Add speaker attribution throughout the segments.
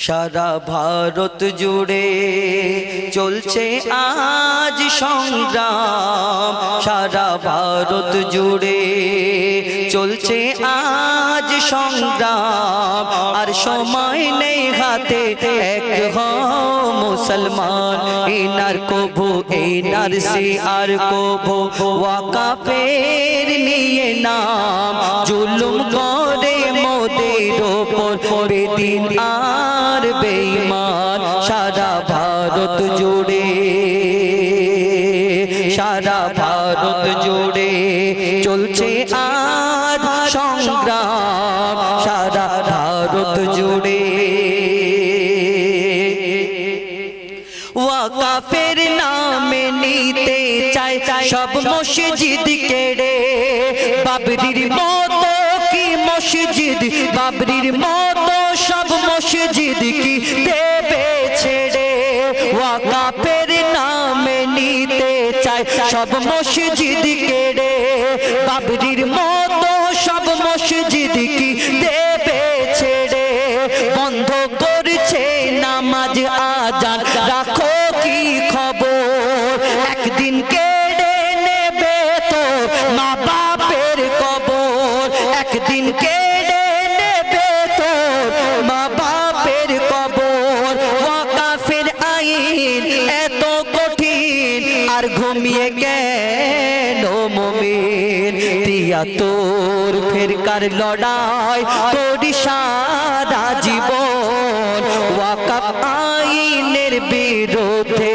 Speaker 1: সারা ভারত জুড়ে চলছে আজ সংগ্রাম। সারা ভারত জুড়ে চলছে আজ সংগ্রাম। আর সময় নেই হাতে, এক মুসলমান। এনার কভু, এনার সি আর কভু, ওয়াকাফের নিয়ে নাম। জুলুম করে মোদের ওপর বেদিন আর বাবরির মতো কি মসজিদ? বাবরির মতো সব মসজিদ কি দেবে ছেড়ে? ওয়াকাফের নামে নিতে চায় সব মসজিদ কেড়ে। বাবরির মতো দিয়া তোর ফেরকার লড়াই করি সারা জীবন। ওয়াকাফ আইনের বিরুদ্ধে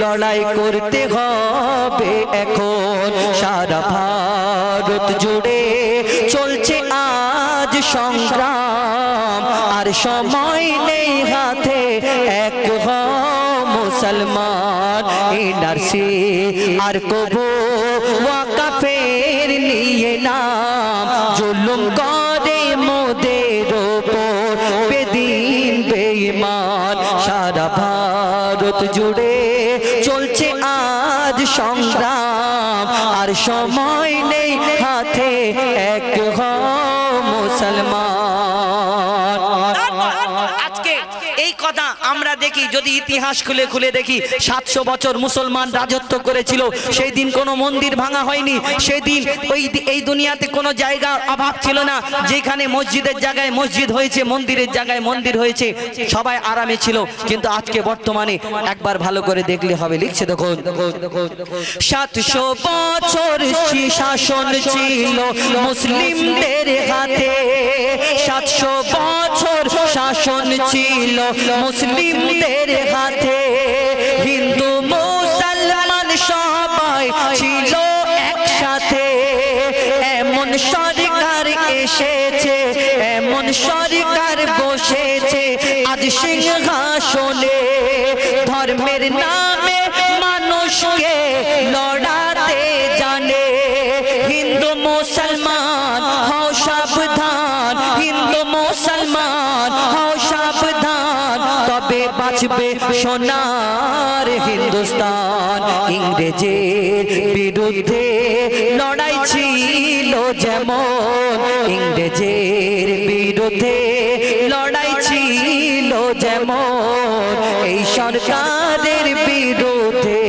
Speaker 1: লড়াই করতে হবে এখন। সারা ভারত জুড়ে চলছে আজ সংগ্রাম। আর সময় নেই হাতে, এক হ মুসলমান। এনারসি আর কবু ওয়াকাফের নাম, জুলুম করে মোদের ওপর, বেদিন সারা ভারত জুড়ে চলছে আজ সংগ্রাম। আর সময় নেই হাতে, এক হ মুসলমান।
Speaker 2: আমরা যদি ইতিহাস খুলে খুলে দেখি, সাতশো বছর মুসলমান রাজত্ব করেছিল সেই দিন কোনো মন্দির ভাঙা হয়নি সেই দিন ওই এই দুনিয়াতে কোনো জায়গার অভাব ছিল না, যেখানে মসজিদের জায়গায় মসজিদ হয়েছে, মন্দিরের জায়গায় মন্দির হয়েছে, সবাই আরামে ছিল, কিন্তু আজকে বর্তমানে একবার ভালো করে দেখলে হবে, লিখছে দেখুন। সাতশো বছর শাসন ছিল, মুসলিমদের হাতে। সাতশো বছর শাসন ছিল, মুসলিমদের হাতে হিন্দু, মুসলমান সবাই ছিল একসাথে। এমন সরকার এসেছে, এমন সরকার বসেছে, আজ সিংহাসনে ধর্মের নামে মানুষকে লড়াতে বাঁচবে সোনার হিন্দুস্তান। ইংরেজের বিরুদ্ধে লড়াই ছিল যেমন। ইংরেজের বিরুদ্ধে লড়াই ছিল যেমন। এই সরকারের বিরুদ্ধে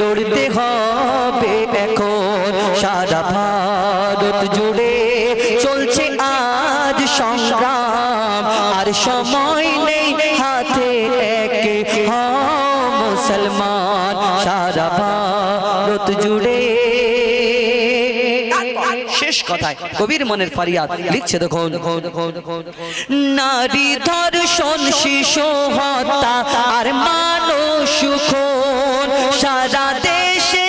Speaker 2: লড়তে হবে এখন। সারা ভারত জুড়ে চলছে আজ সংগ্রাম। আর সময় সারা ভারত জুড়ে। শেষ কথায় কবির মনের ফারিয়াদ লিখছে দেখুন। নারী ধর্ষণ, শিশু হত্যা আর মানুষ সুখ সারা দেশে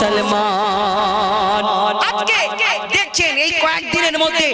Speaker 1: মুসলমান।
Speaker 2: আজকে দেখছেন এই কয়েকদিনের মধ্যে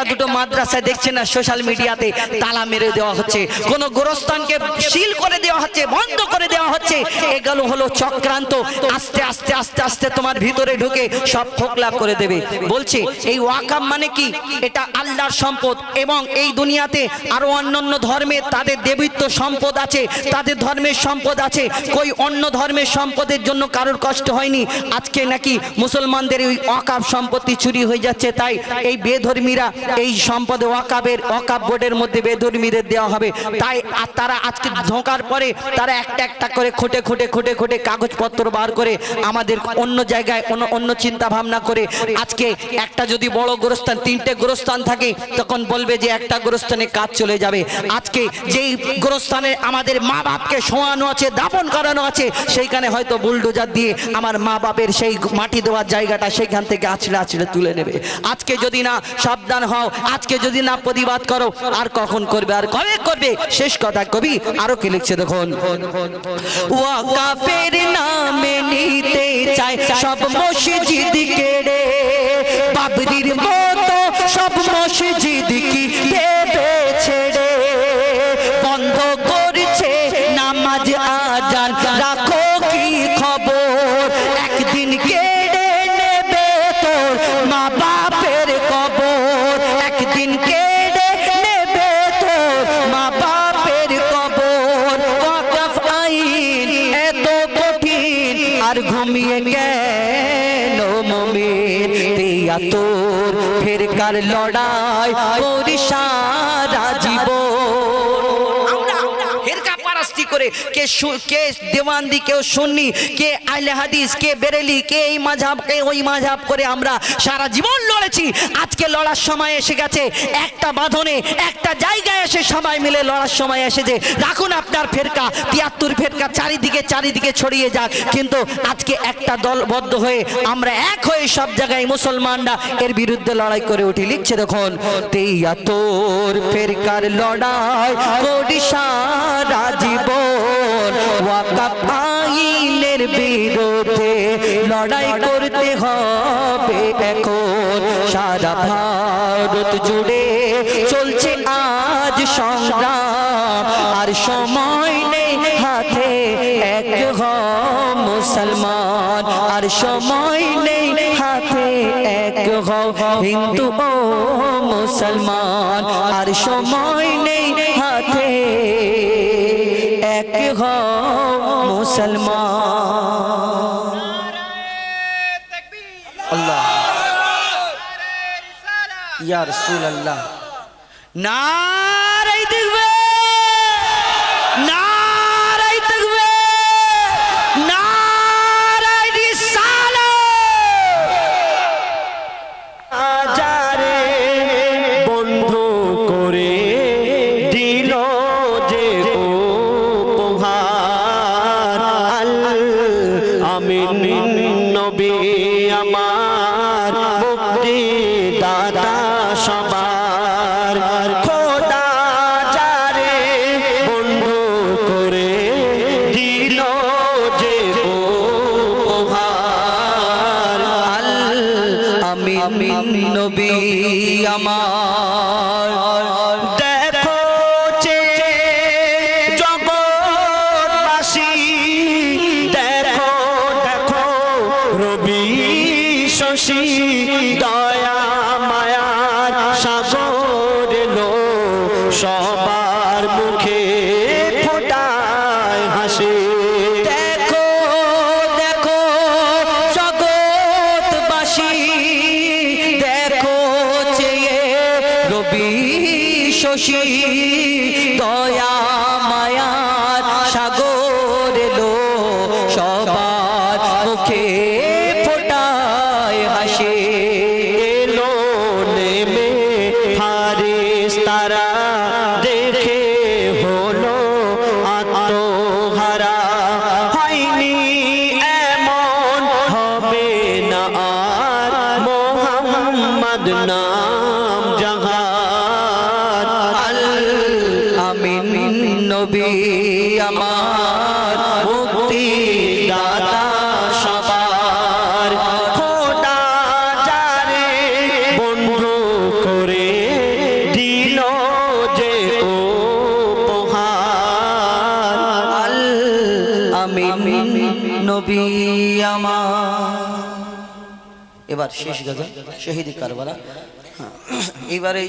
Speaker 2: একটা দুটো মাদ্রাসায় দেখছেন না সোশ্যাল মিডিয়াতে তালা মেরে দেওয়া হচ্ছে। কোন গোরস্থানকে সিল করে দেওয়া হচ্ছে বন্ধ করে দেওয়া হচ্ছে। এগুলো হলো চক্রান্ত। আস্তে আস্তে আস্তে আস্তে তোমার ভিতরে ঢুকে সব ফোকলা করে দেবে। বলছে এই ওয়াকাম মানে কি? এটা আল্লাহর সম্পদ এবং এই দুনিয়াতে আরও অন্যান্য ধর্মে তাদের দেবিত্ব সম্পদ আছে তাদের ধর্মের সম্পদ আছে। কই অন্য ধর্মের সম্পদের জন্য কারোর কষ্ট হয়নি? আজকে নাকি মুসলমানদের ওই অকাব সম্পত্তি চুরি হয়ে যাচ্ছে তাই এই বেধর্মীরা এই সম্পদে ওয়াকাবের, ওয়াকাব বোর্ডের মধ্যে বেধর্মীদের দেওয়া হবে। তাই তারা আজকে ঢোকার পরে তারা একটা একটা করে খুঁটে খুঁটে খুঁটে খুঁটে কাগজপত্র বার করে আমাদের অন্য জায়গায় অন্য অন্য চিন্তা ভাবনা করে আজকে একটা যদি বড় গোরস্থান, তিনটে গোরস্থান থাকে, তখন বলবে যে একটা গোরস্থানে কাজ চলে যাবে। আজকে যেই গোরস্থানে আমাদের মা বাপকে শোয়ানো আছে দাপন করানো আছে, সেইখানে হয়তো বুলডোজার দিয়ে আমার মা বাপের সেই মাটি দেওয়ার জায়গাটা সেইখান থেকে আছড়ে আছড়ে তুলে নেবে। আজকে যদি না, সাবধান হও আজকে যদি না প্রতিবাদ করো, আর কখন করবে, আর কবে করবে? শেষ কথা কবি, আরও কি লিখছে দেখুন?
Speaker 1: নামে নিতে চায় সব মসজিদ কেড়ে বাবরির মতো তোর। ফেরকার লড়াই? করি সারা জীবন
Speaker 2: করে কে কে দেওয়ান্দি, কেউ সুন্নি, কে আহলে হাদিস, কে বেরেলি, কে এই মাঝাব কে ওই মাঝাব করে আমরা সারা জীবন লড়েছি। আজকে লড়ার সময় এসে গেছে, একটা বাঁধনে, একটা জায়গায় এসে সবাই মিলে লড়ার সময় এসেছে। রাখুন আপনার ফেরকা, তিয়াত্তর ফেরকা, চারিদিকে চারিদিকে ছড়িয়ে যাক। কিন্তু আজকে একটা দলবদ্ধ হয়ে আমরা এক হয়ে সব জায়গায় মুসলমানরা এর বিরুদ্ধে লড়াই করে উঠি। লিখছে দেখুন,
Speaker 1: তিয়াত্তর ফেরকার লড়াই করি সারা জীবন আইনের বিরুদ্ধে লড়াই করতে হবে এখন। সারা ভারত জুড়ে চলছে আজ সংগ্রাম। আর সময় নেই হাতে এক হ মুসলমান। আর সময় নেই হাতে এক হ হিন্দু ও মুসলমান। আর সময় নেই মুসলমান।
Speaker 2: আল্লাহ। ইয়া রাসূলুল্লাহ। নারাই দেখবে
Speaker 1: সবার খোদা যারে বন্ধ করে দিল যে আল আমি নবী আমার। শশী দয়া মায়ার সবার মুখে ফোটায় হাসি। দেখো দেখো, জগৎবাসী। দেখো, চেয়ে রবি শশী। দয়া মায়ার সাগর লো সবার মুখে। এবার শেষ গজল শহীদি কারবালা হ্যাঁ, এবারে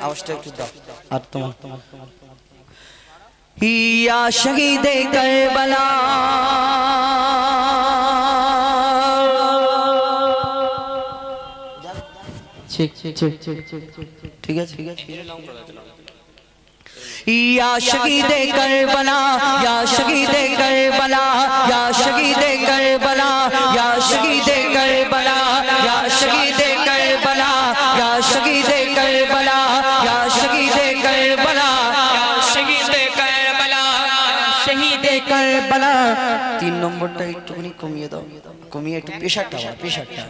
Speaker 1: আওয়াজটা একটু দাও আর তোমার ইয়া শহীদে কারবালা ঠিক ঠিক ঠিক ঠিক আছে ঠিক আছে या शहीद करबला या शहीद करबला या शहीद करबला या शहीद करबला নম্বরটা একটুখানি কমিয়ে দাও কমিয়ে একটু প্রেশারটা বাড়া প্রেশারটা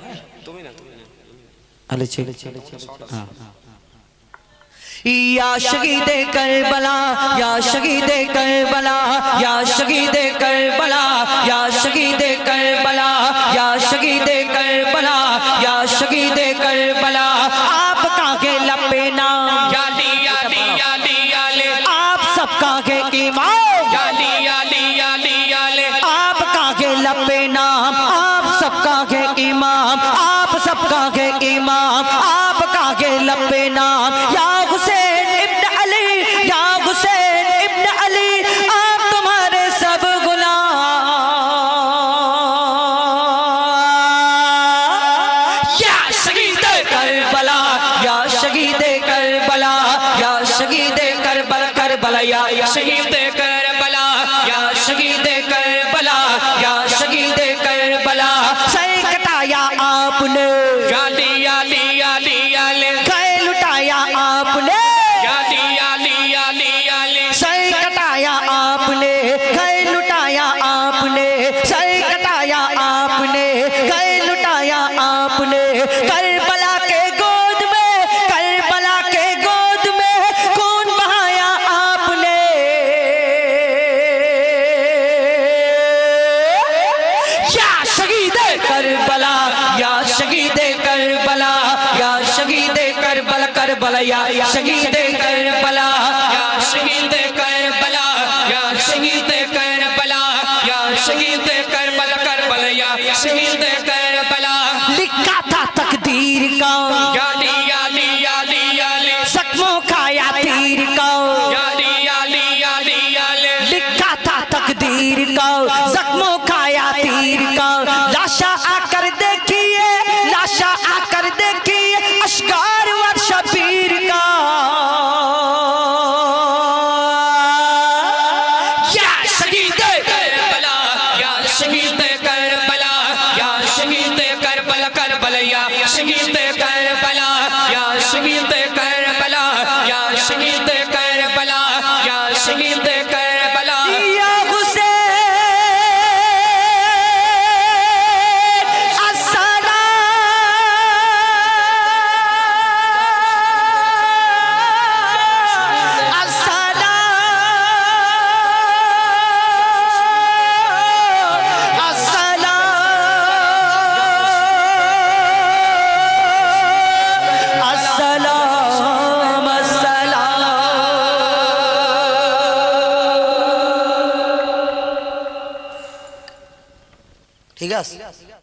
Speaker 1: আলে ছেলে ছেলে হ্যাঁ या शहीद करबला या शहीद करबला या शहीद करबला या शहीद करबला या शहीद करबला या शहीद करबला या
Speaker 2: शहीद
Speaker 1: करबला या शहीद करबला या शहीद करबला। सर कटाया आपने।
Speaker 2: याली याली याली याले
Speaker 1: गए लुटाया आपने।
Speaker 2: याली याली याली याले
Speaker 1: सर कटाया आपने गए लुटाया आपने। कटाया आपने गए लुटाया आपने। करबला या शहीद कर बला या शहीद कर बला या शहीद
Speaker 2: कर बला या शहीद
Speaker 1: get there.